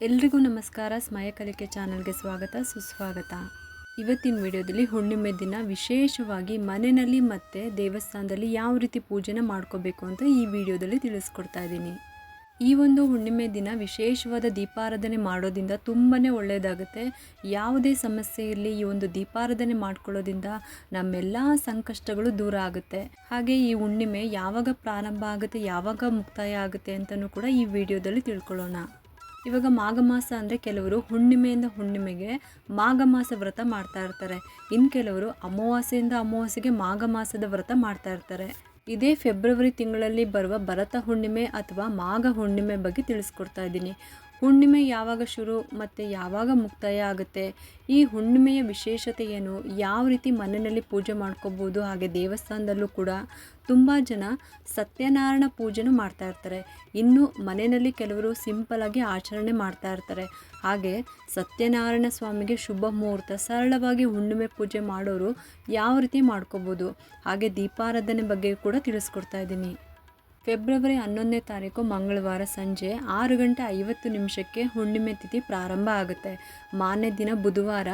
ಎಲ್ರಿಗೂ ನಮಸ್ಕಾರ. ಸ್ಮಯ ಕಲಿಕೆ ಚಾನಲ್ಗೆ ಸ್ವಾಗತ, ಸುಸ್ವಾಗತ. ಇವತ್ತಿನ ವಿಡಿಯೋದಲ್ಲಿ ಹುಣ್ಣಿಮೆ ದಿನ ವಿಶೇಷವಾಗಿ ಮನೆಯಲ್ಲಿ ಮತ್ತು ದೇವಸ್ಥಾನದಲ್ಲಿ ಯಾವ ರೀತಿ ಪೂಜೆನ ಮಾಡ್ಕೋಬೇಕು ಅಂತ ಈ ವಿಡಿಯೋದಲ್ಲಿ ತಿಳಿಸ್ಕೊಡ್ತಾ ಇದ್ದೀನಿ. ಈ ಒಂದು ಹುಣ್ಣಿಮೆ ದಿನ ವಿಶೇಷವಾದ ದೀಪಾರಾಧನೆ ಮಾಡೋದ್ರಿಂದ ತುಂಬಾ ಒಳ್ಳೆಯದಾಗುತ್ತೆ ಯಾವುದೇ ಸಮಸ್ಯೆ ಇರಲಿ ಈ ಒಂದು ದೀಪಾರಾಧನೆ ಮಾಡ್ಕೊಳ್ಳೋದ್ರಿಂದ ನಮ್ಮೆಲ್ಲ ಸಂಕಷ್ಟಗಳು ದೂರ ಆಗುತ್ತೆ. ಹಾಗೆ ಈ ಹುಣ್ಣಿಮೆ ಯಾವಾಗ ಪ್ರಾರಂಭ ಆಗುತ್ತೆ, ಯಾವಾಗ ಮುಕ್ತಾಯ ಆಗುತ್ತೆ ಅಂತಲೂ ಕೂಡ ಈ ವಿಡಿಯೋದಲ್ಲಿ ತಿಳ್ಕೊಳ್ಳೋಣ. ಇವಾಗ ಮಾಘ ಮಾಸ ಅಂದರೆ ಕೆಲವರು ಹುಣ್ಣಿಮೆಯಿಂದ ಹುಣ್ಣಿಮೆಗೆ ಮಾಘ ಮಾಸ ವ್ರತ ಮಾಡ್ತಾ ಇರ್ತಾರೆ. ಇನ್ನು ಕೆಲವರು ಅಮಾವಾಸ್ಯೆಯಿಂದ ಅಮಾವಾಸ್ಯೆಗೆ ಮಾಘ ಮಾಸದ ವ್ರತ ಮಾಡ್ತಾ ಇರ್ತಾರೆ. ಇದೇ ಫೆಬ್ರವರಿ ತಿಂಗಳಲ್ಲಿ ಬರುವ ಭರತ ಹುಣ್ಣಿಮೆ ಅಥವಾ ಮಾಘ ಹುಣ್ಣಿಮೆ ಬಗ್ಗೆ ತಿಳಿಸ್ಕೊಡ್ತಾ ಇದ್ದೀನಿ. ಹುಣ್ಣಿಮೆ ಯಾವಾಗ ಶುರು ಮತ್ತು ಯಾವಾಗ ಮುಕ್ತಾಯ ಆಗುತ್ತೆ? ಈ ಹುಣ್ಣಿಮೆಯ ವಿಶೇಷತೆ ಏನು ಯಾವ ರೀತಿ ಮನೆಯಲ್ಲಿ ಪೂಜೆ ಮಾಡ್ಕೋಬೋದು? ಹಾಗೆ ದೇವಸ್ಥಾನದಲ್ಲೂ ಕೂಡ ತುಂಬ ಜನ ಸತ್ಯನಾರಾಯಣ ಪೂಜೆನೂ ಮಾಡ್ತಾ ಇರ್ತಾರೆ. ಇನ್ನು ಮನೆಯಲ್ಲಿ ಕೆಲವರು ಸಿಂಪಲಾಗಿ ಆಚರಣೆ ಮಾಡ್ತಾ ಇರ್ತಾರೆ. ಹಾಗೆ ಸತ್ಯನಾರಾಯಣ ಸ್ವಾಮಿಗೆ ಶುಭ ಮುಹೂರ್ತ, ಸರಳವಾಗಿ ಹುಣ್ಣಿಮೆ ಪೂಜೆ ಮಾಡೋರು ಯಾವ ರೀತಿ ಮಾಡ್ಕೋಬೋದು? ಹಾಗೆ ದೀಪಾರಾಧನೆ ಬಗ್ಗೆ ಕೂಡ ತಿಳಿಸ್ಕೊಡ್ತಾ ಇದ್ದೀನಿ. ಫೆಬ್ರವರಿ ಹನ್ನೊಂದನೇ ತಾರೀಕು ಮಂಗಳವಾರ ಸಂಜೆ ಆರು ಗಂಟೆ ಐವತ್ತು ನಿಮಿಷಕ್ಕೆ ಹುಣ್ಣಿಮೆ ತಿಥಿ ಪ್ರಾರಂಭ ಆಗುತ್ತೆ. ಮಾನ್ಯ ದಿನ ಬುಧವಾರ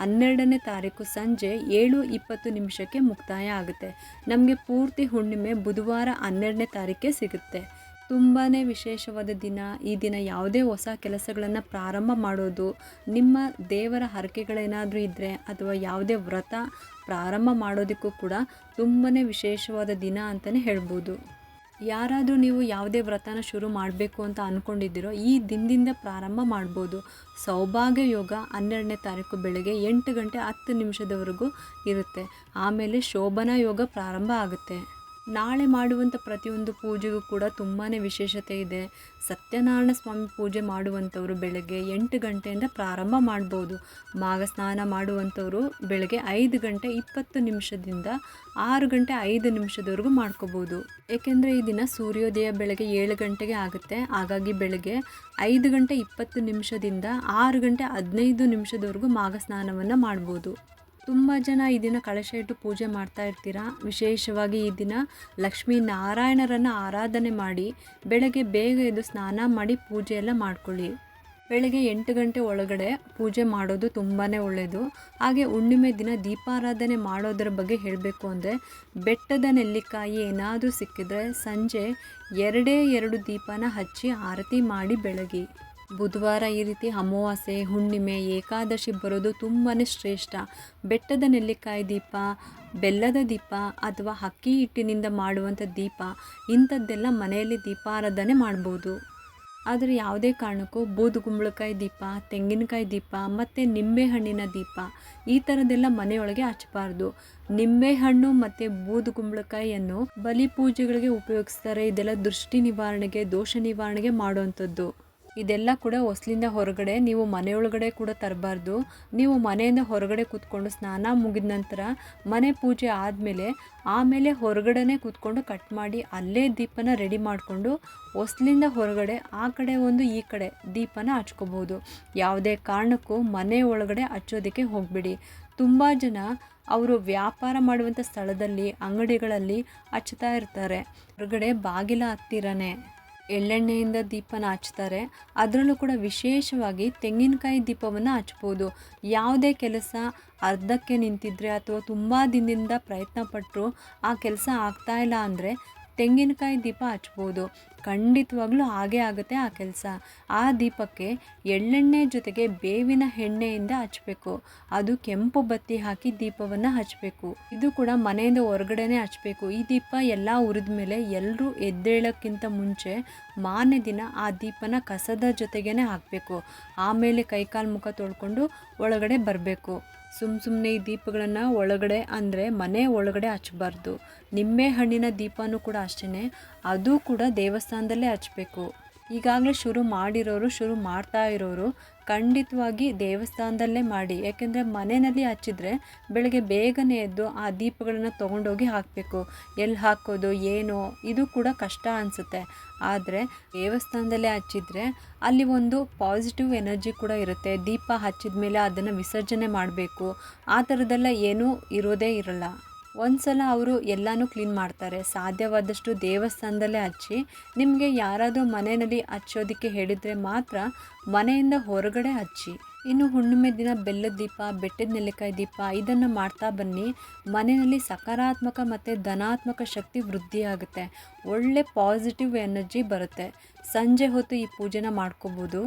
ಹನ್ನೆರಡನೇ ತಾರೀಕು ಸಂಜೆ ಏಳು ಇಪ್ಪತ್ತು ನಿಮಿಷಕ್ಕೆ ಮುಕ್ತಾಯ ಆಗುತ್ತೆ. ನಮಗೆ ಪೂರ್ತಿ ಹುಣ್ಣಿಮೆ ಬುಧವಾರ ಹನ್ನೆರಡನೇ ತಾರೀಕೆ ಸಿಗುತ್ತೆ. ತುಂಬಾ ವಿಶೇಷವಾದ ದಿನ, ಈ ದಿನ ಯಾವುದೇ ಹೊಸ ಕೆಲಸಗಳನ್ನು ಪ್ರಾರಂಭ ಮಾಡೋದು, ನಿಮ್ಮ ದೇವರ ಹರಕೆಗಳೇನಾದರೂ ಇದ್ದರೆ ಅಥವಾ ಯಾವುದೇ ವ್ರತ ಪ್ರಾರಂಭ ಮಾಡೋದಕ್ಕೂ ಕೂಡ ತುಂಬಾ ವಿಶೇಷವಾದ ದಿನ ಅಂತಲೇ ಹೇಳ್ಬೋದು. ಯಾರಾದರೂ ನೀವು ಯಾವುದೇ ವ್ರತನ ಶುರು ಮಾಡಬೇಕು ಅಂತ ಅಂದ್ಕೊಂಡಿದ್ದೀರೋ ಈ ದಿನದಿಂದ ಪ್ರಾರಂಭ ಮಾಡ್ಬೋದು. ಸೌಭಾಗ್ಯ ಯೋಗ ಹನ್ನೆರಡನೇ ತಾರೀಕು ಬೆಳಗ್ಗೆ ಎಂಟು ಗಂಟೆ ಹತ್ತು ನಿಮಿಷದವರೆಗೂ ಇರುತ್ತೆ. ಆಮೇಲೆ ಶೋಭನಾ ಯೋಗ ಪ್ರಾರಂಭ ಆಗುತ್ತೆ. ನಾಳೆ ಮಾಡುವಂಥ ಪ್ರತಿಯೊಂದು ಪೂಜೆಗೂ ಕೂಡ ತುಂಬಾ ವಿಶೇಷತೆ ಇದೆ. ಸತ್ಯನಾರಾಯಣ ಸ್ವಾಮಿ ಪೂಜೆ ಮಾಡುವಂಥವ್ರು ಬೆಳಗ್ಗೆ ಎಂಟು ಗಂಟೆಯಿಂದ ಪ್ರಾರಂಭ ಮಾಡ್ಬೋದು. ಮಾಗ ಸ್ನಾನ ಮಾಡುವಂಥವ್ರು ಬೆಳಗ್ಗೆ ಐದು ಗಂಟೆ ಇಪ್ಪತ್ತು ನಿಮಿಷದಿಂದ ಆರು ಗಂಟೆ ಐದು ನಿಮಿಷದವರೆಗೂ ಮಾಡ್ಕೋಬೋದು. ಏಕೆಂದರೆ ಈ ದಿನ ಸೂರ್ಯೋದಯ ಬೆಳಗ್ಗೆ ಏಳು ಗಂಟೆಗೆ ಆಗುತ್ತೆ. ಹಾಗಾಗಿ ಬೆಳಗ್ಗೆ ಐದು ಗಂಟೆ ಇಪ್ಪತ್ತು ನಿಮಿಷದಿಂದ ಆರು ಗಂಟೆ ಹದಿನೈದು ನಿಮಿಷದವರೆಗೂ ಮಾಘ ಸ್ನಾನವನ್ನು ಮಾಡ್ಬೋದು. ತುಂಬ ಜನ ಈ ದಿನ ಕಳಶ ಇಟ್ಟು ಪೂಜೆ ಮಾಡ್ತಾ ಇರ್ತೀರಾ? ವಿಶೇಷವಾಗಿ ಈ ದಿನ ಲಕ್ಷ್ಮೀ ನಾರಾಯಣರನ್ನು ಆರಾಧನೆ ಮಾಡಿ ಬೆಳಗ್ಗೆ ಬೇಗ ಎದ್ದು ಸ್ನಾನ ಮಾಡಿ ಪೂಜೆ ಎಲ್ಲ ಮಾಡ್ಕೊಳ್ಳಿ. ಬೆಳಗ್ಗೆ ಎಂಟು ಗಂಟೆ ಒಳಗಡೆ ಪೂಜೆ ಮಾಡೋದು ತುಂಬಾ ಒಳ್ಳೆಯದು ಹಾಗೆ ಹುಣ್ಣಿಮೆ ದಿನ ದೀಪಾರಾಧನೆ ಮಾಡೋದ್ರ ಬಗ್ಗೆ ಹೇಳಬೇಕು ಅಂದರೆ ಬೆಟ್ಟದ ನೆಲ್ಲಿಕಾಯಿ ಏನಾದರೂ ಸಿಕ್ಕಿದ್ರೆ ಸಂಜೆ ಎರಡೇ ಎರಡು ದೀಪನ ಹಚ್ಚಿ ಆರತಿ ಮಾಡಿ ಬೆಳಗಿ. ಬುಧವಾರ ಈ ರೀತಿ ಅಮಾವಾಸ್ಯೆ, ಹುಣ್ಣಿಮೆ, ಏಕಾದಶಿ ಬರೋದು ತುಂಬಾ ಶ್ರೇಷ್ಠ. ಬೆಟ್ಟದ ನೆಲ್ಲಿಕಾಯಿ ದೀಪ, ಬೆಲ್ಲದ ದೀಪ ಅಥವಾ ಅಕ್ಕಿ ಹಿಟ್ಟಿನಿಂದ ಮಾಡುವಂಥ ದೀಪ, ಇಂಥದ್ದೆಲ್ಲ ಮನೆಯಲ್ಲಿ ದೀಪಾರಾಧನೆ ಮಾಡ್ಬೋದು. ಆದರೆ ಯಾವುದೇ ಕಾರಣಕ್ಕೂ ಬೂದು ಕುಂಬಳಕಾಯಿ ದೀಪ, ತೆಂಗಿನಕಾಯಿ ದೀಪ ಮತ್ತು ನಿಂಬೆಹಣ್ಣಿನ ದೀಪ ಈ ಥರದ್ದೆಲ್ಲ ಮನೆಯೊಳಗೆ ಹಚ್ಚಬಾರ್ದು. ನಿಂಬೆಹಣ್ಣು ಮತ್ತು ಬೂದು ಕುಂಬಳಕಾಯಿಯನ್ನು ಬಲಿ ಪೂಜೆಗಳಿಗೆ ಉಪಯೋಗಿಸ್ತಾರೆ. ಇದೆಲ್ಲ ದೃಷ್ಟಿ ನಿವಾರಣೆಗೆ, ದೋಷ ನಿವಾರಣೆಗೆ ಮಾಡುವಂಥದ್ದು. ಇದೆಲ್ಲ ಕೂಡ ಹೊಸ್ಲಿಂದ ಹೊರಗಡೆ, ನೀವು ಮನೆಯೊಳಗಡೆ ಕೂಡ ತರಬಾರ್ದು. ನೀವು ಮನೆಯಿಂದ ಹೊರಗಡೆ ಕೂತ್ಕೊಂಡು ಸ್ನಾನ ಮುಗಿದ ನಂತರ ಮನೆ ಪೂಜೆ ಆದಮೇಲೆ ಆಮೇಲೆ ಹೊರಗಡೆನೇ ಕೂತ್ಕೊಂಡು ಕಟ್ ಮಾಡಿ ಅಲ್ಲೇ ದೀಪನ ರೆಡಿ ಮಾಡಿಕೊಂಡು ಹೊಸ್ಲಿಂದ ಹೊರಗಡೆ ಆ ಕಡೆ ಒಂದು ಈ ಕಡೆ ದೀಪನ ಹಚ್ಕೋಬೋದು ಯಾವುದೇ ಕಾರಣಕ್ಕೂ ಮನೆ ಒಳಗಡೆ ಹಚ್ಚೋದಕ್ಕೆ ಹೋಗಬೇಡಿ. ತುಂಬ ಜನ ಅವರು ವ್ಯಾಪಾರ ಮಾಡುವಂಥ ಸ್ಥಳದಲ್ಲಿ, ಅಂಗಡಿಗಳಲ್ಲಿ ಹಚ್ತಾ ಇರ್ತಾರೆ. ಹೊರಗಡೆ ಬಾಗಿಲ ಹತ್ತಿರನೇ. ಎಳ್ಳೆಣ್ಣೆಯಿಂದ ದೀಪನ ಹಚ್ತಾರೆ. ಅದರಲ್ಲೂ ಕೂಡ ವಿಶೇಷವಾಗಿ ತೆಂಗಿನಕಾಯಿ ದೀಪವನ್ನು ಹಚ್ಬೋದು. ಯಾವುದೇ ಕೆಲಸ ಅರ್ಧಕ್ಕೆ ನಿಂತಿದ್ದರೆ ಅಥವಾ ತುಂಬ ದಿನದಿಂದ ಪ್ರಯತ್ನಪಟ್ಟರು ಆ ಕೆಲಸ ಆಗ್ತಾ ಇಲ್ಲ ಅಂದರೆ ತೆಂಗಿನಕಾಯಿ ದೀಪ ಹಚ್ಬೋದು. ಖಂಡಿತವಾಗ್ಲೂ ಹಾಗೇ ಆಗುತ್ತೆ ಆ ಕೆಲಸ. ಆ ದೀಪಕ್ಕೆ ಎಳ್ಳೆಣ್ಣೆ ಜೊತೆಗೆ ಬೇವಿನ ಎಣ್ಣೆಯಿಂದ ಹಚ್ಚಬೇಕು ಅದು ಕೆಂಪು ಬತ್ತಿ ಹಾಕಿ ದೀಪವನ್ನು ಹಚ್ಚಬೇಕು ಇದು ಕೂಡ ಮನೆಯಿಂದ ಹೊರಗಡೆನೇ ಹಚ್ಚಬೇಕು ಈ ದೀಪ ಎಲ್ಲ ಉರಿದ ಮೇಲೆ ಎಲ್ಲರೂ ಎದ್ದೇಳೋಕ್ಕಿಂತ ಮುಂಚೆ ಮಾನೆ ದಿನ ಆ ದೀಪನ ಕಸದ ಜೊತೆಗೇ ಹಾಕಬೇಕು. ಆಮೇಲೆ ಕೈಕಾಲು ಮುಖ ತೊಳ್ಕೊಂಡು ಒಳಗಡೆ ಬರಬೇಕು. ಸುಮ್ಮ ಸುಮ್ಮನೆ ಈ ದೀಪಗಳನ್ನು ಒಳಗಡೆ ಅಂದರೆ ಮನೆ ಒಳಗಡೆ ಹಚ್ಚಬಾರ್ದು. ನಿಂಬೆ ಹಣ್ಣಿನ ದೀಪನೂ ಕೂಡ ಅಷ್ಟೇ ಅದು ಕೂಡ ದೇವಸ್ಥಾನದಲ್ಲೇ ಹಚ್ಚಬೇಕು ಈಗಾಗಲೇ ಶುರು ಮಾಡಿರೋರು, ಶುರು ಮಾಡ್ತಾ ಇರೋರು ಖಂಡಿತವಾಗಿ ದೇವಸ್ಥಾನದಲ್ಲೇ ಮಾಡಿ. ಯಾಕೆಂದರೆ ಮನೆಯಲ್ಲಿ ಹಚ್ಚಿದ್ರೆ ಬೆಳಗ್ಗೆ ಬೇಗನೆ ಎದ್ದು ಆ ದೀಪಗಳನ್ನು ತೊಗೊಂಡೋಗಿ ಹಾಕಬೇಕು. ಎಲ್ಲಿ ಹಾಕೋದು, ಏನು, ಇದು ಕೂಡ ಕಷ್ಟ ಅನಿಸುತ್ತೆ. ಆದರೆ ದೇವಸ್ಥಾನದಲ್ಲೇ ಹಚ್ಚಿದ್ರೆ ಅಲ್ಲಿ ಒಂದು ಪಾಸಿಟಿವ್ ಎನರ್ಜಿ ಕೂಡ ಇರುತ್ತೆ. ದೀಪ ಹಚ್ಚಿದ ಮೇಲೆ ಅದನ್ನು ವಿಸರ್ಜನೆ ಮಾಡಬೇಕು. ಆ ಥರದ್ದೆಲ್ಲ ಏನೂ ಇರೋದೇ ಇರಲ್ಲ. ಒಂದ್ಸಲ ಅವರು ಎಲ್ಲನೂ ಕ್ಲೀನ್ ಮಾಡ್ತಾರೆ. ಸಾಧ್ಯವಾದಷ್ಟು ದೇವಸ್ಥಾನದಲ್ಲೇ ಹಚ್ಚಿ, ನಿಮಗೆ ಯಾರಾದರೂ ಮನೆಯಲ್ಲಿ ಹಚ್ಚೋದಕ್ಕೆ ಹೇಳಿದರೆ ಮಾತ್ರ ಮನೆಯಿಂದ ಹೊರಗಡೆ ಹಚ್ಚಿ. ಇನ್ನು ಹುಣ್ಣಿಮೆ ದಿನ ಬೆಲ್ಲದ ದೀಪ, ಬೆಟ್ಟದ ನೆಲ್ಲಿಕಾಯಿ ದೀಪ, ಇದನ್ನು ಮಾಡ್ತಾ ಬನ್ನಿ. ಮನೆಯಲ್ಲಿ ಸಕಾರಾತ್ಮಕ ಮತ್ತು ಧನಾತ್ಮಕ ಶಕ್ತಿ ವೃದ್ಧಿಯಾಗುತ್ತೆ ಒಳ್ಳೆ ಪಾಸಿಟಿವ್ ಎನರ್ಜಿ ಬರುತ್ತೆ. ಸಂಜೆ ಹೊತ್ತು ಈ ಪೂಜೆನ ಮಾಡ್ಕೋಬೋದು.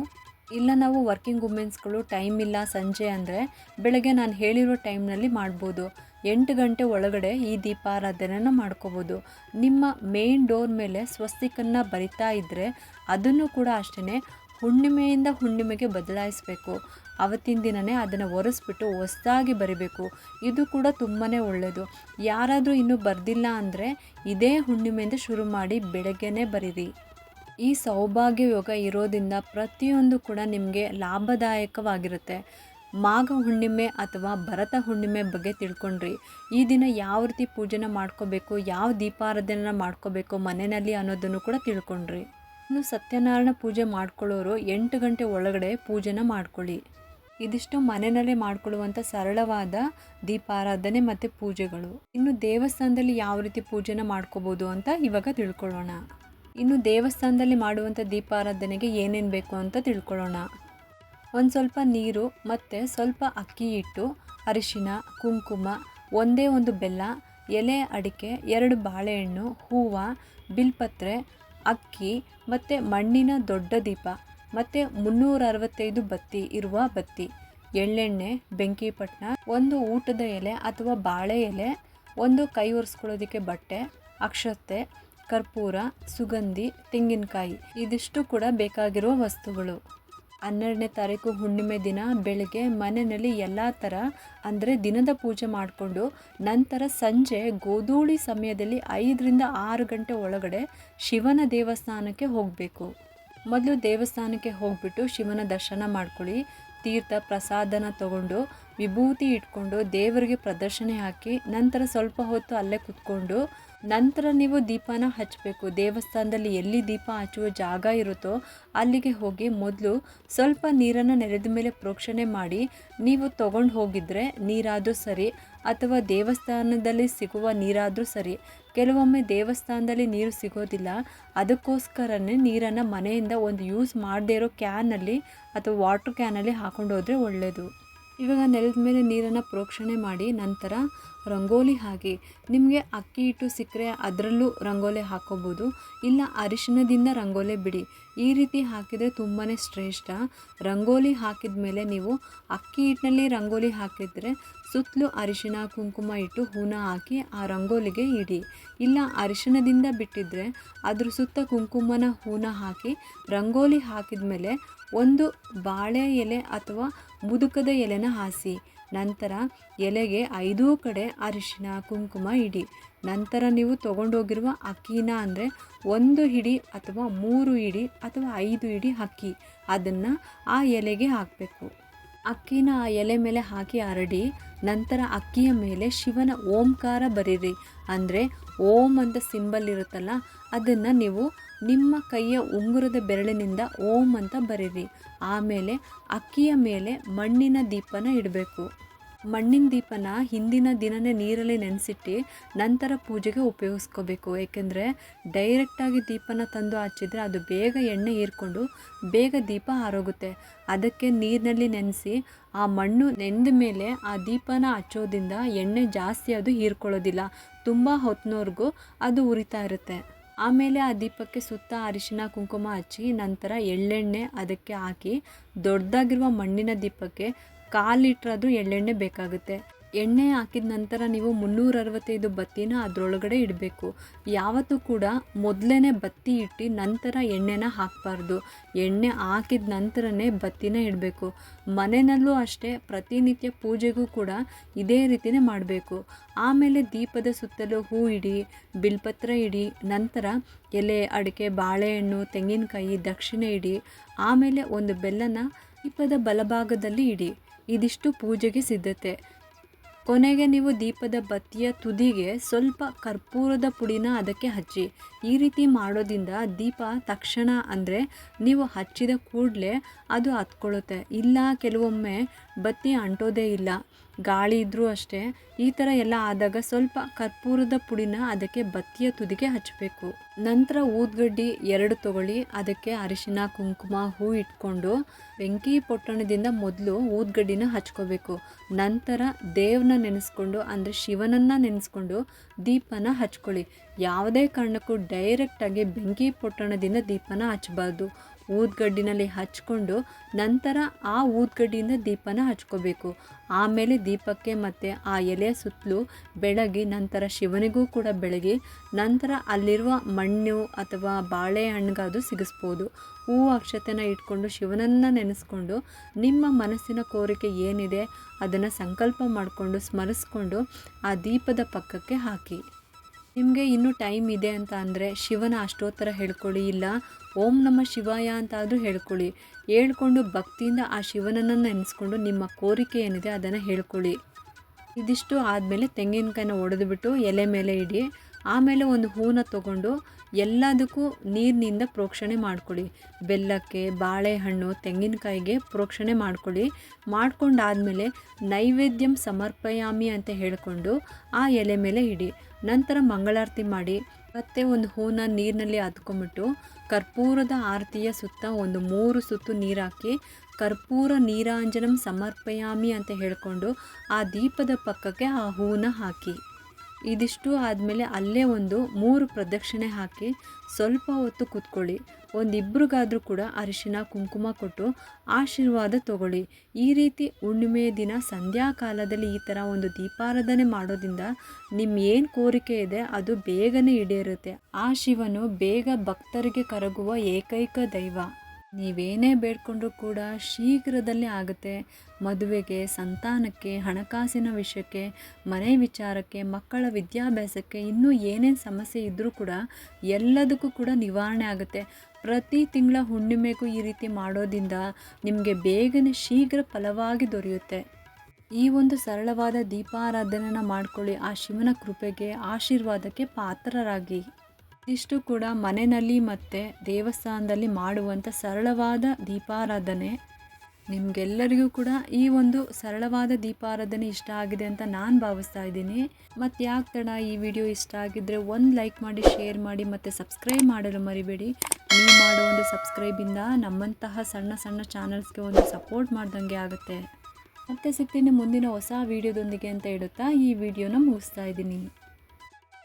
ಇಲ್ಲ ನಾವು ವರ್ಕಿಂಗ್ ವುಮೆನ್ಸ್ಗಳು ಟೈಮ್ ಇಲ್ಲ ಸಂಜೆ ಅಂದರೆ ಬೆಳಗ್ಗೆ ನಾನು ಹೇಳಿರೋ ಟೈಮ್ನಲ್ಲಿ ಮಾಡ್ಬೋದು. ಎಂಟು ಗಂಟೆ ಒಳಗಡೆ ಈ ದೀಪಾರಾಧನೆನ ಮಾಡ್ಕೋಬೋದು. ನಿಮ್ಮ ಮೇನ್ ಡೋರ್ ಮೇಲೆ ಸ್ವಸ್ತಿಕನ್ನು ಬರಿತಾ ಇದ್ದರೆ ಅದನ್ನು ಕೂಡ ಅಷ್ಟೇ ಹುಣ್ಣಿಮೆಯಿಂದ ಹುಣ್ಣಿಮೆಗೆ ಬದಲಾಯಿಸಬೇಕು. ಅವತ್ತಿನ ದಿನನೇ ಅದನ್ನು ಒರೆಸ್ಬಿಟ್ಟು ಹೊಸ್ದಾಗಿ ಬರಿಬೇಕು. ಇದು ಕೂಡ ತುಂಬಾ ಒಳ್ಳೆಯದು ಯಾರಾದರೂ ಇನ್ನೂ ಬರೆದಿಲ್ಲ ಅಂದರೆ ಇದೇ ಹುಣ್ಣಿಮೆಯಿಂದ ಶುರು ಮಾಡಿ ಬೆಳಗ್ಗೆನೇ ಬರೀರಿ. ಈ ಸೌಭಾಗ್ಯ ಯೋಗ ಇರೋದ್ರಿಂದ ಪ್ರತಿಯೊಂದು ಕೂಡ ನಿಮಗೆ ಲಾಭದಾಯಕವಾಗಿರುತ್ತೆ. ಮಾಘ ಹುಣ್ಣಿಮೆ ಅಥವಾ ಭರತ ಹುಣ್ಣಿಮೆ ಬಗ್ಗೆ ತಿಳ್ಕೊಂಡ್ರಿ. ಈ ದಿನ ಯಾವ ರೀತಿ ಪೂಜೆನ ಮಾಡ್ಕೋಬೇಕು, ಯಾವ ದೀಪಾರಾಧನೆ ಮಾಡ್ಕೋಬೇಕು ಮನೆಯಲ್ಲಿ ಅನ್ನೋದನ್ನು ಕೂಡ ತಿಳ್ಕೊಂಡ್ರಿ. ಇನ್ನು ಸತ್ಯನಾರಾಯಣ ಪೂಜೆ ಮಾಡ್ಕೊಳ್ಳೋರು ಎಂಟು ಗಂಟೆ ಒಳಗಡೆ ಪೂಜೆನ ಮಾಡ್ಕೊಳ್ಳಿ. ಇದಿಷ್ಟು ಮನೆಯಲ್ಲೇ ಮಾಡಿಕೊಳ್ಳುವಂಥ ಸರಳವಾದ ದೀಪಾರಾಧನೆ ಮತ್ತು ಪೂಜೆಗಳು. ಇನ್ನು ದೇವಸ್ಥಾನದಲ್ಲಿ ಯಾವ ರೀತಿ ಪೂಜೆನ ಮಾಡ್ಕೋಬೋದು ಅಂತ ಇವಾಗ ತಿಳ್ಕೊಳ್ಳೋಣ. ಇನ್ನು ದೇವಸ್ಥಾನದಲ್ಲಿ ಮಾಡುವಂಥ ದೀಪಾರಾಧನೆಗೆ ಏನೇನು ಬೇಕು ಅಂತ ತಿಳ್ಕೊಳ್ಳೋಣ. ಒಂದು ಸ್ವಲ್ಪ ನೀರು ಮತ್ತು ಸ್ವಲ್ಪ ಅಕ್ಕಿ ಹಿಟ್ಟು, ಅರಿಶಿನ, ಕುಂಕುಮ, ಒಂದೇ ಒಂದು ಬೆಲ್ಲ, ಎಲೆ ಅಡಿಕೆ, ಎರಡು ಬಾಳೆಹಣ್ಣು, ಹೂವು, ಬಿಲ್ಪತ್ರೆ, ಅಕ್ಕಿ ಮತ್ತು ಮಣ್ಣಿನ ದೊಡ್ಡ ದೀಪ ಮತ್ತು ಮುನ್ನೂರ ಅರವತ್ತೈದು ಬತ್ತಿ ಇರುವ ಬತ್ತಿ, ಎಳ್ಳೆಣ್ಣೆ ಬೆಂಕಿಪಟ್ಟಣ ಒಂದು ಊಟದ ಎಲೆ ಅಥವಾ ಬಾಳೆ ಎಲೆ, ಒಂದು ಕೈ ಒರೆಸ್ಕೊಳ್ಳೋದಕ್ಕೆ ಬಟ್ಟೆ, ಅಕ್ಷತೆ, ಕರ್ಪೂರ, ಸುಗಂಧಿ, ತೆಂಗಿನಕಾಯಿ, ಇದಿಷ್ಟು ಕೂಡ ಬೇಕಾಗಿರುವ ವಸ್ತುಗಳು. ಹನ್ನೆರಡನೇ ತಾರೀಕು ಹುಣ್ಣಿಮೆ ದಿನ, ಬೆಳಗ್ಗೆ ಮನೆಯಲ್ಲಿ ಎಲ್ಲ ಥರ ಅಂದರೆ ದಿನದ ಪೂಜೆ ಮಾಡಿಕೊಂಡು, ನಂತರ ಸಂಜೆ ಗೋಧೂಳಿ ಸಮಯದಲ್ಲಿ ಐದರಿಂದ ಆರು ಗಂಟೆ ಒಳಗಡೆ ಶಿವನ ದೇವಸ್ಥಾನಕ್ಕೆ ಹೋಗಬೇಕು. ಮೊದಲು ದೇವಸ್ಥಾನಕ್ಕೆ ಹೋಗ್ಬಿಟ್ಟು ಶಿವನ ದರ್ಶನ ಮಾಡ್ಕೊಳ್ಳಿ, ತೀರ್ಥ ಪ್ರಸಾದನ ತಗೊಂಡು, ವಿಭೂತಿ ಇಟ್ಕೊಂಡು ದೇವರಿಗೆ ಪ್ರದರ್ಶನೆ ಹಾಕಿ, ನಂತರ ಸ್ವಲ್ಪ ಹೊತ್ತು ಅಲ್ಲೇ ಕುತ್ಕೊಂಡು ನಂತರ ನೀವು ದೀಪನ ಹಚ್ಚಬೇಕು. ದೇವಸ್ಥಾನದಲ್ಲಿ ಎಲ್ಲಿ ದೀಪ ಹಚ್ಚುವ ಜಾಗ ಇರುತ್ತೋ ಅಲ್ಲಿಗೆ ಹೋಗಿ ಮೊದಲು ಸ್ವಲ್ಪ ನೀರನ್ನು ನೆರೆದ ಮೇಲೆ ಪ್ರೋಕ್ಷಣೆ ಮಾಡಿ, ನೀವು ತಗೊಂಡು ಹೋಗಿದ್ರೆ ನೀರಾದರೂ ಸರಿ ಅಥವಾ ದೇವಸ್ಥಾನದಲ್ಲಿ ಸಿಗುವ ನೀರಾದರೂ ಸರಿ, ಕೆಲವೊಮ್ಮೆ ದೇವಸ್ಥಾನದಲ್ಲಿ ನೀರು ಸಿಗೋದಿಲ್ಲ, ಅದಕ್ಕೋಸ್ಕರನೇ ನೀರನ್ನು ಮನೆಯಿಂದ ಒಂದು ಯೂಸ್ ಮಾಡದೇ ಇರೋ ಕ್ಯಾನಲ್ಲಿ ಅಥವಾ ವಾಟ್ರ್ ಕ್ಯಾನಲ್ಲಿ ಹಾಕೊಂಡು ಹೋದರೆ ಒಳ್ಳೆಯದು ಇವಾಗ ನೆಲದ ಮೇಲೆ ನೀರನ್ನು ಪ್ರೋಕ್ಷಣೆ ಮಾಡಿ, ನಂತರ ರಂಗೋಲಿ ಹಾಕಿ ನಿಮಗೆ ಅಕ್ಕಿ ಹಿಟ್ಟು ಸಿಕ್ಕರೆ ಅದರಲ್ಲೂ ರಂಗೋಲಿ ಹಾಕೋಬೋದು ಇಲ್ಲ ಅರಿಶಿನದಿಂದ ರಂಗೋಲಿ ಬಿಡಿ. ಈ ರೀತಿ ಹಾಕಿದರೆ ತುಂಬಾ ಶ್ರೇಷ್ಠ. ರಂಗೋಲಿ ಹಾಕಿದ ಮೇಲೆ ನೀವು ಅಕ್ಕಿ ಹಿಟ್ಟಿನಲ್ಲಿ ರಂಗೋಲಿ ಹಾಕಿದರೆ ಸುತ್ತಲೂ ಅರಿಶಿನ ಕುಂಕುಮ ಇಟ್ಟು ಹೂನ ಹಾಕಿ ಆ ರಂಗೋಲಿಗೆ ಇಡಿ. ಇಲ್ಲ ಅರಿಶಿನದಿಂದ ಬಿಟ್ಟಿದ್ರೆ ಅದ್ರ ಸುತ್ತ ಕುಂಕುಮನ ಹೂನ ಹಾಕಿ ರಂಗೋಲಿ ಹಾಕಿದ ಮೇಲೆ ಒಂದು ಬಾಳೆ ಎಲೆ ಅಥವಾ ಮುದುಕದ ಎಲೆನ ಹಾಸಿ. ನಂತರ ಎಲೆಗೆ ಐದೂ ಕಡೆ ಅರಿಶಿನ, ಕುಂಕುಮ ಇಡಿ. ನಂತರ ನೀವು ತೊಗೊಂಡೋಗಿರುವ ಅಕ್ಕಿನ ಅಂದರೆ ಒಂದು ಹಿಡಿ ಅಥವಾ ಮೂರು ಹಿಡಿ ಅಥವಾ ಐದು ಹಿಡಿ ಅಕ್ಕಿ. ಅದನ್ನು ಆ ಎಲೆಗೆ ಹಾಕಬೇಕು. ಅಕ್ಕಿನ ಆ ಎಲೆ ಮೇಲೆ ಹಾಕಿ ಹರಡಿ, ನಂತರ ಅಕ್ಕಿಯ ಮೇಲೆ ಶಿವನ ಓಂಕಾರ ಬರೀರಿ. ಅಂದರೆ ಓಂ ಅಂತ ಸಿಂಬಲ್ ಇರುತ್ತಲ್ಲ, ಅದನ್ನು ನೀವು ನಿಮ್ಮ ಕೈಯ ಉಂಗುರದ ಬೆರಳಿನಿಂದ ಓಂ ಅಂತ ಬರೀರಿ. ಆಮೇಲೆ ಅಕ್ಕಿಯ ಮೇಲೆ ಮಣ್ಣಿನ ದೀಪನ ಇಡಬೇಕು. ಮಣ್ಣಿನ ದೀಪನ ಹಿಂದಿನ ದಿನನೇ ನೀರಲ್ಲಿ ನೆನೆಸಿಟ್ಟು ನಂತರ ಪೂಜೆಗೆ ಉಪಯೋಗಿಸ್ಕೋಬೇಕು. ಏಕೆಂದರೆ ಡೈರೆಕ್ಟಾಗಿ ದೀಪನ ತಂದು ಹಚ್ಚಿದರೆ ಅದು ಬೇಗ ಎಣ್ಣೆ ಹೀರ್ಕೊಂಡು ಬೇಗ ದೀಪ ಆರೋಗುತ್ತೆ ಅದಕ್ಕೆ ನೀರಿನಲ್ಲಿ ನೆನೆಸಿ ಆ ಮಣ್ಣು ನೆಂದ ಮೇಲೆ ಆ ದೀಪನ ಹಚ್ಚೋದ್ರಿಂದ ಎಣ್ಣೆ ಜಾಸ್ತಿ ಅದು ಹೀರ್ಕೊಳ್ಳೋದಿಲ್ಲ. ತುಂಬ ಹೊತ್ತಿನವ್ರಿಗೂ ಅದು ಉರಿತಾ ಇರುತ್ತೆ. ಆಮೇಲೆ ಆ ದೀಪಕ್ಕೆ ಸುತ್ತ ಅರಿಶಿನ, ಕುಂಕುಮ ಹಚ್ಚಿ ನಂತರ ಎಳ್ಳೆಣ್ಣೆ ಅದಕ್ಕೆ ಹಾಕಿ ದೊಡ್ಡದಾಗಿರುವ ಮಣ್ಣಿನ ದೀಪಕ್ಕೆ ಕಾಲು ಲೀಟ್ರಾದರೂ ಎಳ್ಳೆಣ್ಣೆ ಬೇಕಾಗುತ್ತೆ. ಎಣ್ಣೆ ಹಾಕಿದ ನಂತರ ನೀವು ಮುನ್ನೂರ ಅರವತ್ತೈದು ಬತ್ತಿನ ಅದರೊಳಗಡೆ ಇಡಬೇಕು. ಯಾವತ್ತೂ ಕೂಡ ಮೊದಲೇ ಬತ್ತಿ ಇಟ್ಟು ನಂತರ ಎಣ್ಣೆನ ಹಾಕಬಾರ್ದು. ಎಣ್ಣೆ ಹಾಕಿದ ನಂತರನೇ ಬತ್ತಿನ ಇಡಬೇಕು. ಮನೆಯಲ್ಲೂ ಅಷ್ಟೇ ಪ್ರತಿನಿತ್ಯ ಪೂಜೆಗೂ ಕೂಡ ಇದೇ ರೀತಿಯೇ ಮಾಡಬೇಕು. ಆಮೇಲೆ ದೀಪದ ಸುತ್ತಲೂ ಹೂ ಇಡಿ, ಬಿಲ್ಪತ್ರ ಇಡಿ, ನಂತರ ಎಲೆ, ಅಡಿಕೆ, ಬಾಳೆಹಣ್ಣು, ತೆಂಗಿನಕಾಯಿ, ದಕ್ಷಿಣ ಇಡಿ, ಆಮೇಲೆ ಒಂದು ಬೆಲ್ಲನ ದೀಪದ ಬಲಭಾಗದಲ್ಲಿ ಇಡಿ. ಇದಿಷ್ಟು ಪೂಜೆಗೆ ಸಿದ್ಧತೆ. ಕೊನೆಗೆ ನೀವು ದೀಪದ ಬತ್ತಿಯ ತುದಿಗೆ ಸ್ವಲ್ಪ ಕರ್ಪೂರದ ಪುಡಿನ ಅದಕ್ಕೆ ಹಚ್ಚಿ. ಈ ರೀತಿ ಮಾಡೋದ್ರಿಂದ ದೀಪ ತಕ್ಷಣ ಅಂದರೆ ನೀವು ಹಚ್ಚಿದ ಕೂಡಲೇ ಅದು ಹತ್ಕೊಳ್ಳುತ್ತೆ. ಇಲ್ಲ, ಕೆಲವೊಮ್ಮೆ ಬತ್ತಿ ಅಂಟೋದೇ ಇಲ್ಲ. ಗಾಳಿ ಇದ್ದರೂ ಅಷ್ಟೇ, ಈ ಥರ ಎಲ್ಲ ಆದಾಗ ಸ್ವಲ್ಪ ಕರ್ಪೂರದ ಪುಡಿನ ಅದಕ್ಕೆ ಬತ್ತಿಯ ತುದಿಗೆ ಹಚ್ಚಬೇಕು ನಂತರ ಊದ್ಗಡ್ಡಿ ಎರಡು ತಗೊಳ್ಳಿ, ಅದಕ್ಕೆ ಅರಿಶಿನ, ಕುಂಕುಮ, ಹೂ ಇಟ್ಕೊಂಡು ಬೆಂಕಿ ಪೊಟ್ಟಣದಿಂದ ಮೊದಲು ಊದ್ಗಡ್ಡಿನ ಹಚ್ಕೋಬೇಕು. ನಂತರ ದೇವ್ರನ್ನ ನೆನೆಸ್ಕೊಂಡು ಅಂದರೆ ಶಿವನನ್ನು ನೆನೆಸ್ಕೊಂಡು ದೀಪನ ಹಚ್ಕೊಳ್ಳಿ. ಯಾವುದೇ ಕಾರಣಕ್ಕೂ ಡೈರೆಕ್ಟಾಗಿ ಬೆಂಕಿ ಪೊಟ್ಟಣದಿಂದ ದೀಪನ ಹಚ್ಚಬಾರ್ದು ಊದ್ಗಡ್ಡಿನಲ್ಲಿ ಹಚ್ಕೊಂಡು ನಂತರ ಆ ಊದ್ಗಡ್ಡಿಯಿಂದ ದೀಪನ ಹಚ್ಕೋಬೇಕು. ಆಮೇಲೆ ದೀಪಕ್ಕೆ ಮತ್ತು ಆ ಎಲೆ ಸುತ್ತಲೂ ಬೆಳಗಿ ನಂತರ ಶಿವನಿಗೂ ಕೂಡ ಬೆಳಗಿ ನಂತರ ಅಲ್ಲಿರುವ ಮಣ್ಣು ಅಥವಾ ಬಾಳೆಹಣ್ಣಿಗಾದು ಸಿಗಿಸ್ಬೋದು. ಹೂವು ಅಕ್ಷತೆನ ಇಟ್ಕೊಂಡು ಶಿವನನ್ನು ನೆನೆಸ್ಕೊಂಡು ನಿಮ್ಮ ಮನಸ್ಸಿನ ಕೋರಿಕೆ ಏನಿದೆ ಅದನ್ನು ಸಂಕಲ್ಪ ಮಾಡಿಕೊಂಡು ಸ್ಮರಿಸ್ಕೊಂಡು ಆ ದೀಪದ ಪಕ್ಕಕ್ಕೆ ಹಾಕಿ. ನಿಮಗೆ ಇನ್ನೂ ಟೈಮ್ ಇದೆ ಅಂತ ಅಂದರೆ ಶಿವನ ಅಷ್ಟೋತ್ತರ ಹೇಳ್ಕೊಳ್ಳಿ, ಇಲ್ಲ ಓಂ ನಮ್ಮ ಶಿವಾಯ ಅಂತ ಆದರೂ ಹೇಳ್ಕೊಳ್ಳಿ. ಹೇಳ್ಕೊಂಡು ಭಕ್ತಿಯಿಂದ ಆ ಶಿವನನ್ನು ನೆನೆಸ್ಕೊಂಡು ನಿಮ್ಮ ಕೋರಿಕೆ ಏನಿದೆ ಅದನ್ನು ಹೇಳ್ಕೊಳ್ಳಿ. ಇದಿಷ್ಟು ಆದಮೇಲೆ ತೆಂಗಿನಕಾಯಿನ ಒಡೆದುಬಿಟ್ಟು ಎಲೆ ಮೇಲೆ ಇಡಿ, ಆಮೇಲೆ ಒಂದು ಹೂನ ತಗೊಂಡು ಎಲ್ಲದಕ್ಕೂ ನೀರಿನಿಂದ ಪ್ರೋಕ್ಷಣೆ ಮಾಡ್ಕೊಳ್ಳಿ. ಬೆಲ್ಲಕ್ಕೆ, ಬಾಳೆಹಣ್ಣು, ತೆಂಗಿನಕಾಯಿಗೆ ಪ್ರೋಕ್ಷಣೆ ಮಾಡ್ಕೊಳ್ಳಿ. ಮಾಡ್ಕೊಂಡಾದಮೇಲೆ ನೈವೇದ್ಯಂ ಸಮರ್ಪಯಾಮಿ ಅಂತ ಹೇಳಿಕೊಂಡು ಆ ಎಲೆ ಮೇಲೆ ಇಡಿ. ನಂತರ ಮಂಗಳಾರತಿ ಮಾಡಿ ಮತ್ತೆ ಒಂದು ಹೂನ ನೀರಿನಲ್ಲಿ ಹತ್ಕೊಂಬಿಟ್ಟು ಕರ್ಪೂರದ ಆರತಿಯ ಸುತ್ತ ಒಂದು ಮೂರು ಸುತ್ತು ನೀರು ಹಾಕಿ ಕರ್ಪೂರ ನೀರಾಂಜನಂ ಸಮರ್ಪಯಾಮಿ ಅಂತ ಹೇಳಿಕೊಂಡು ಆ ದೀಪದ ಪಕ್ಕಕ್ಕೆ ಆ ಹೂನ ಹಾಕಿ. ಇದಿಷ್ಟು ಆದಮೇಲೆ ಅಲ್ಲೇ ಒಂದು ಮೂರು ಪ್ರದಕ್ಷಿಣೆ ಹಾಕಿ ಸ್ವಲ್ಪ ಹೊತ್ತು ಕೂತ್ಕೊಳ್ಳಿ. ಒಂದಿಬ್ರಿಗಾದರೂ ಕೂಡ ಅರಿಶಿನ, ಕುಂಕುಮ ಕೊಟ್ಟು ಆಶೀರ್ವಾದ ತಗೊಳ್ಳಿ. ಈ ರೀತಿ ಹುಣ್ಣಿಮೆಯ ದಿನ ಸಂಧ್ಯಾಕಾಲದಲ್ಲಿ ಈ ಥರ ಒಂದು ದೀಪಾರಾಧನೆ ಮಾಡೋದ್ರಿಂದ ನಿಮ್ಮ ಏನು ಕೋರಿಕೆ ಇದೆ ಅದು ಬೇಗನೆ ಈಡೇರುತ್ತೆ. ಆ ಶಿವನು ಬೇಗ ಭಕ್ತರಿಗೆ ಕರಗುವ ಏಕೈಕ ದೈವ. ನೀವೇನೇ ಬೇಡ್ಕೊಂಡ್ರೂ ಕೂಡ ಶೀಘ್ರದಲ್ಲೇ ಆಗುತ್ತೆ. ಮದುವೆಗೆ, ಸಂತಾನಕ್ಕೆ, ಹಣಕಾಸಿನ ವಿಷಯಕ್ಕೆ, ಮನೆ ವಿಚಾರಕ್ಕೆ, ಮಕ್ಕಳ ವಿದ್ಯಾಭ್ಯಾಸಕ್ಕೆ ಇನ್ನೂ ಏನೇನು ಸಮಸ್ಯೆ ಇದ್ದರೂ ಕೂಡ ಎಲ್ಲದಕ್ಕೂ ಕೂಡ ನಿವಾರಣೆ ಆಗುತ್ತೆ. ಪ್ರತಿ ತಿಂಗಳ ಹುಣ್ಣಿಮೆಗೂ ಈ ರೀತಿ ಮಾಡೋದ್ರಿಂದ ನಿಮಗೆ ಬೇಗನೆ ಶೀಘ್ರ ಫಲವಾಗಿ ದೊರೆಯುತ್ತೆ. ಈ ಒಂದು ಸರಳವಾದ ದೀಪಾರಾಧನೆನ ಮಾಡ್ಕೊಳ್ಳಿ. ಆ ಶಿವನ ಕೃಪೆಗೆ, ಆಶೀರ್ವಾದಕ್ಕೆ ಪಾತ್ರರಾಗಿ. ಇಷ್ಟು ಕೂಡ ಮನೆಯಲ್ಲಿ ಮತ್ತು ದೇವಸ್ಥಾನದಲ್ಲಿ ಮಾಡುವಂಥ ಸರಳವಾದ ದೀಪಾರಾಧನೆ ನಿಮಗೆಲ್ಲರಿಗೂ ಕೂಡ ಈ ಒಂದು ಸರಳವಾದ ದೀಪಾರಾಧನೆ ಇಷ್ಟ ಆಗಿದೆ ಅಂತ ನಾನು ಭಾವಿಸ್ತಾ ಇದ್ದೀನಿ. ಮತ್ತು ಯಾಕೆ ತಡ ಈ ವಿಡಿಯೋ ಇಷ್ಟ ಆಗಿದ್ದರೆ ಒಂದು ಲೈಕ್ ಮಾಡಿ, ಶೇರ್ ಮಾಡಿ ಮತ್ತು ಸಬ್ಸ್ಕ್ರೈಬ್ ಮಾಡಲು ಮರಿಬೇಡಿ. ನೀವು ಮಾಡೋ ಒಂದು ಸಬ್ಸ್ಕ್ರೈಬಿಂದ ನಮ್ಮಂತಹ ಸಣ್ಣ ಸಣ್ಣ ಚಾನಲ್ಸ್ಗೆ ಒಂದು ಸಪೋರ್ಟ್ ಮಾಡ್ದಂಗೆ ಆಗುತ್ತೆ. ಮತ್ತೆ ಸಿಗ್ತೀನಿ ಮುಂದಿನ ಹೊಸ ವಿಡಿಯೋದೊಂದಿಗೆ ಅಂತ ಹೇಳುತ್ತಾ ಈ ವಿಡಿಯೋನ ಮುಗಿಸ್ತಾ ಇದ್ದೀನಿ.